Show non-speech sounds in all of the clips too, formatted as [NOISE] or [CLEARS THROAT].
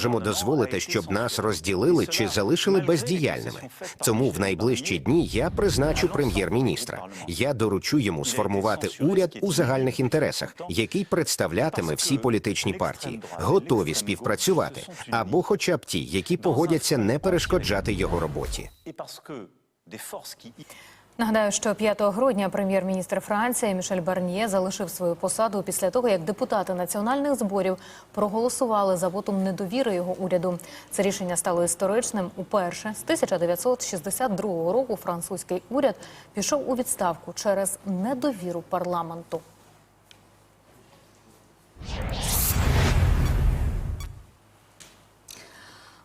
можемо дозволити, щоб нас розділили чи залишили бездіяльними. Тому в найближчі дні я призначу прем'єр-міністра. Я доручу йому сформувати уряд у загальних інтересах, який представлятиме всі політичні партії, готові співпрацювати, або хоча б ті, які погодяться не перешкоджати його роботі. Нагадаю, що 5 грудня прем'єр-міністр Франції Мішель Барніє залишив свою посаду після того, як депутати національних зборів проголосували за вотум недовіри його уряду. Це рішення стало історичним. Уперше з 1962 року французький уряд пішов у відставку через недовіру парламенту.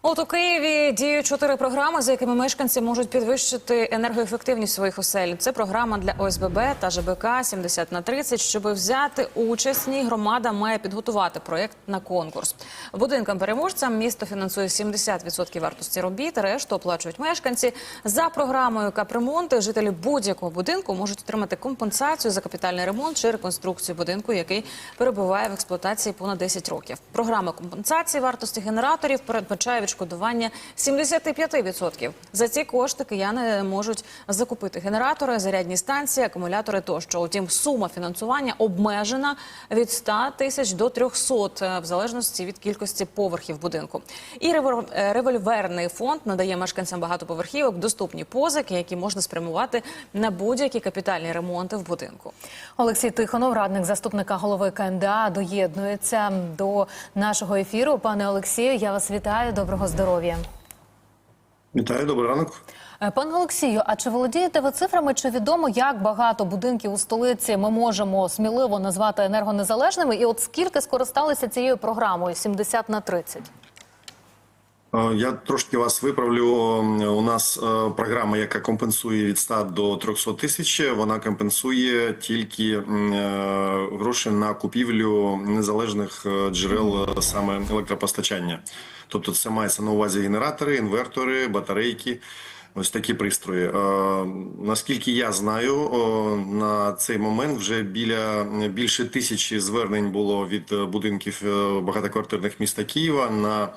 От у Києві діють чотири програми, за якими мешканці можуть підвищити енергоефективність своїх осель. Це програма для ОСББ та ЖБК 70 на 30. Щоб взяти участь ній, громада має підготувати проєкт на конкурс. Будинкам переможцям місто фінансує 70% вартості робіт, решту оплачують мешканці. За програмою капремонти жителі будь-якого будинку можуть отримати компенсацію за капітальний ремонт чи реконструкцію будинку, який перебуває в експлуатації понад 10 років. Програма компенсації вартості генераторів передбачає відшкодування 75%. За ці кошти кияни можуть закупити генератори, зарядні станції, акумулятори тощо. Утім, сума фінансування обмежена від 100 тисяч до 300, е, в залежності від кількості поверхів будинку. І е, револьверний фонд надає мешканцям багатоповерхівок доступні позики, які можна спрямувати на будь-які капітальні ремонти в будинку. Олексій Тихонов, радник заступника голови КНДА, доєднується до нашого ефіру. Пане Олексію, я вас вітаю. Доброго здоров'я. Вітаю, добрий ранок. Е, Пане Олексію, а чи володієте ви цифрами? Чи відомо, як багато будинків у столиці ми можемо сміливо назвати енергонезалежними? І от скільки скористалися цією програмою 70 на 30? Е, Я трошки вас виправлю. У нас е, програма, яка компенсує від 100 до 300 тисяч. Вона компенсує тільки е, гроші на купівлю незалежних джерел саме електропостачання. Тобто, це мається на увазі генератори, інвертори, батарейки. Ось такі пристрої. Наскільки я знаю, на цей момент вже біля більше тисячі звернень було від будинків багатоквартирних міста Києва на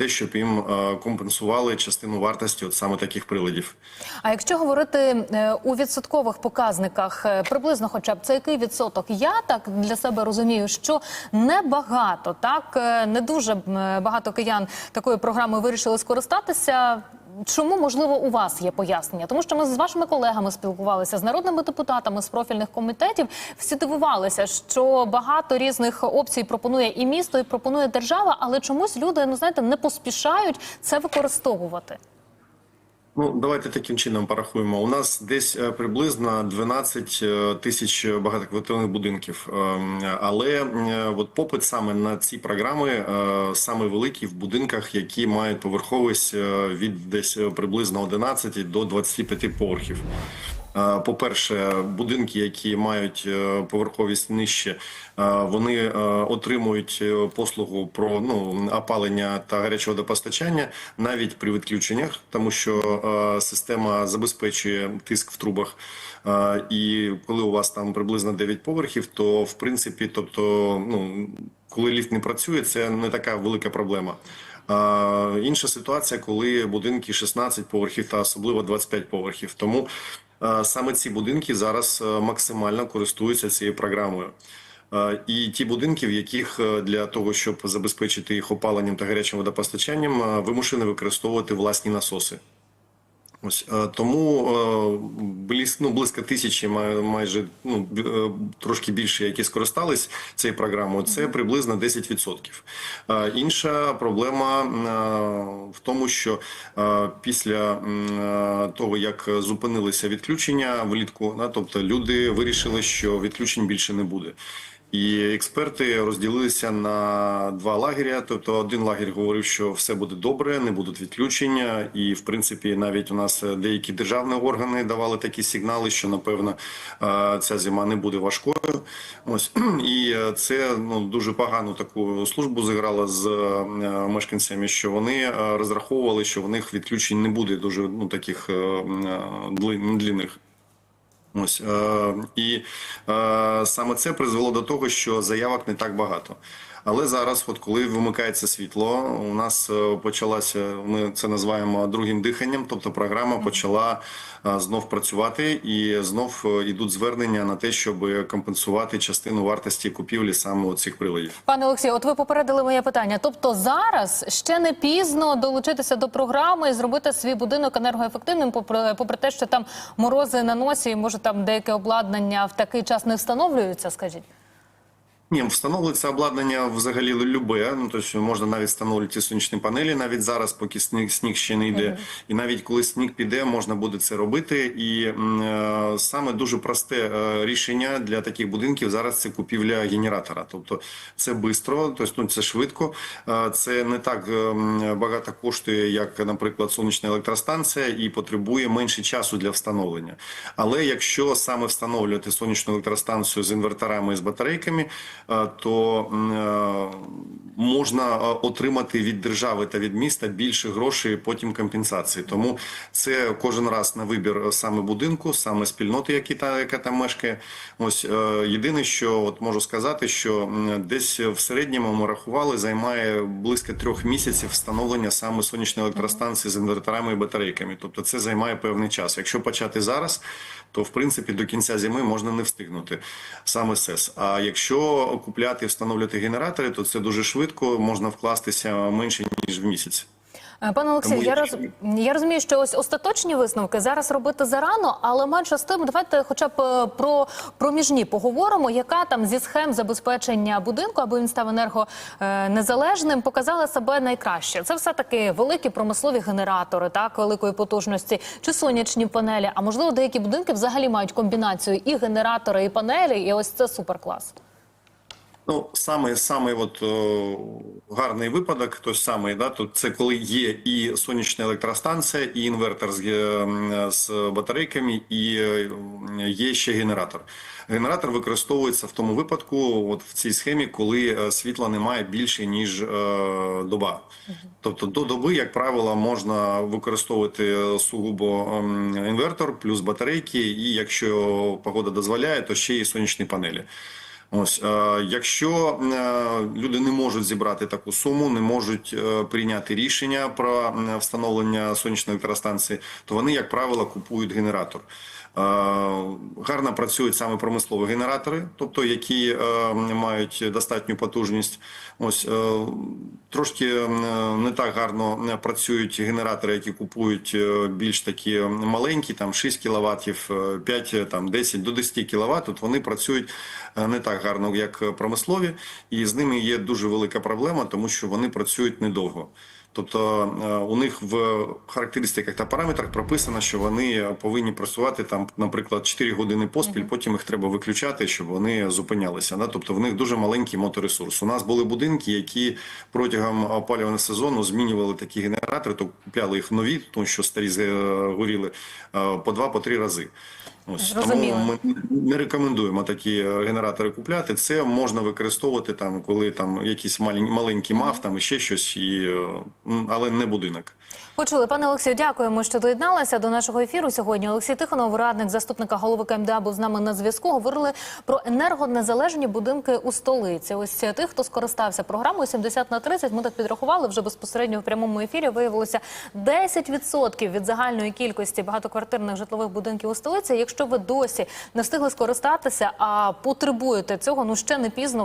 те, щоб їм е, компенсували частину вартості от саме таких приладів. А якщо говорити е, у відсоткових показниках, е, приблизно, хоча б це який відсоток? Я так для себе розумію, що небагато, так не дуже багато киян такою програмою вирішили скористатися. Чому можливо у вас є пояснення? Тому що ми з вашими колегами спілкувалися з народними депутатами з профільних комітетів. Всі дивувалися, що багато різних опцій пропонує і місто, і пропонує держава, але чомусь люди ну знаєте не поспішають це використовувати. Ну, давайте таким чином порахуємо. У нас десь е, приблизно 12 е, тисяч багатоквартирних будинків, Ем, але е, от попит саме на ці програми саме великий в будинках, які мають поверховість від десь приблизно 11 до 25 поверхів. Е, По-перше, будинки, які мають е, поверховість нижче, е, вони отримують послугу про ну опалення та гаряче водопостачання навіть при відключеннях, тому що система забезпечує тиск в трубах. І коли у вас там приблизно 9 поверхів, то в принципі, тобто, ну коли ліфт не працює, це не така велика проблема. Інша ситуація, коли будинки 16 поверхів та особливо 25 поверхів. Тому саме ці будинки зараз е, максимально користуються цією програмою. Е, І ті будинки, в яких е, для того, щоб забезпечити їх опаленням та гарячим водопостачанням, е, вимушені використовувати власні насоси. Ось е, тому е, ну, близько тисячі, май- майже ну е, трошки більше, які скористались цією програмою, це приблизно 10%. Е, Інша проблема в тому, що після того, як зупинилися відключення влітку, тобто люди вирішили, що відключень більше не буде. І експерти розділилися на два лагеря. Тобто, один лагерь говорив, що все буде добре, не будуть відключення, і в принципі, навіть у нас деякі державні органи давали такі сигнали, що напевно е, ця зима не буде важкою. Ось [CLEARS THROAT] і е, це ну дуже погану таку службу зіграло з е, мешканцями, що вони розраховували, що в них відключень не буде дуже ну таких длинних. Ось е, і е, саме це призвело до того, що заявок не так багато. Але зараз, от коли вимикається світло, у нас е, почалася, ми це називаємо другим диханням, тобто програма почала е, знов працювати і знов е, йдуть звернення на те, щоб компенсувати частину вартості купівлі саме цих приладів. Пане Олексію, от ви попередили моє питання. Тобто зараз ще не пізно долучитися до програми і зробити свій будинок енергоефективним, попри, попри те, що там морози на носі, і може там деяке обладнання в такий час не встановлюється, скажіть. Ні, встановлюється обладнання взагалі любе. Ну тобто можна навіть встановлювати сонячні панелі навіть зараз, поки сніг сніг ще не йде. І навіть коли сніг піде, можна буде це робити. І е, саме дуже просте е, рішення для таких будинків зараз це купівля генератора. Тобто це швидко, тобто ну, це швидко. Е, Це не так е, багато коштує, як, наприклад, сонячна електростанція, і потребує менше часу для встановлення. Але якщо саме встановлювати сонячну електростанцію з інверторами і з батарейками, то е, можна е, отримати від держави та від міста більше грошей потім компенсації. Тому це кожен раз на вибір саме будинку, саме спільноти, які та яка там мешкає. Ось е, єдине, що от можу сказати, що десь в середньому ми рахували, займає близько трьох місяців встановлення саме сонячної електростанції з інверторами і батарейками. Тобто це займає певний час. Якщо почати зараз, то в принципі до кінця зими можна не встигнути саме СЕС. А якщо купляти і встановлювати генератори, то це дуже швидко можна вкластися менше ніж в місяць. Е, Пане Олексію, я, роз... я розумію, що ось остаточні висновки зараз робити зарано, але менше з тим, давайте хоча б е, про проміжні поговоримо, яка там зі схем забезпечення будинку, аби він став енергонезалежним, показала себе найкраще. Це все таки великі промислові генератори, так великої потужності, чи сонячні панелі. А можливо, деякі будинки взагалі мають комбінацію і генератори, і панелі, і ось це суперклас. Ну, саме саме от о, гарний випадок, той самий, да, то це коли є і сонячна електростанція, і інвертор з, е, з батарейками, і е, є ще генератор. Генератор використовується в тому випадку, от в цій схемі, коли е, світла немає більше ніж е, доба. Тобто до доби, як правило, можна використовувати сугубо інвертор плюс батарейки, і якщо погода дозволяє, то ще й сонячні панелі. Ось, е, якщо е, люди не можуть зібрати таку суму, не можуть е, прийняти рішення про встановлення сонячної електростанції, то вони, як правило, купують генератор. Гарно працюють саме промислові генератори, тобто які мають достатню потужність. Ось трошки не так гарно працюють генератори, які купують більш такі маленькі, там 6 кВт, 5, там 10 до 10 кВт. От вони працюють не так гарно, як промислові, і з ними є дуже велика проблема, тому що вони працюють недовго. Тобто е, у них в характеристиках та параметрах прописано, що вони повинні працювати там, наприклад, 4 години поспіль, потім їх треба виключати, щоб вони зупинялися. Да? Тобто в них дуже маленький моторесурс. У нас були будинки, які протягом опалювального сезону змінювали такі генератори, то купляли їх нові, тому що старі е, горіли е, по два, по три рази. Ось тому ми не рекомендуємо такі е, генератори купляти. Це можна використовувати там, коли там якийсь малень- маленький мав, там ще щось, і, е, але не будинок. Почули, пане Олексію, дякуємо, що доєдналися до нашого ефіру сьогодні. Олексій Тихонов, радник заступника голови КМДА, був з нами на зв'язку. Говорили про енергонезалежні будинки у столиці. Ось тих, хто скористався програмою 70 на 30, ми так підрахували вже безпосередньо в прямому ефірі. Виявилося 10% від загальної кількості багатоквартирних житлових будинків у столиці. Якщо ви досі не встигли скористатися, а потребуєте цього, ну ще не пізно.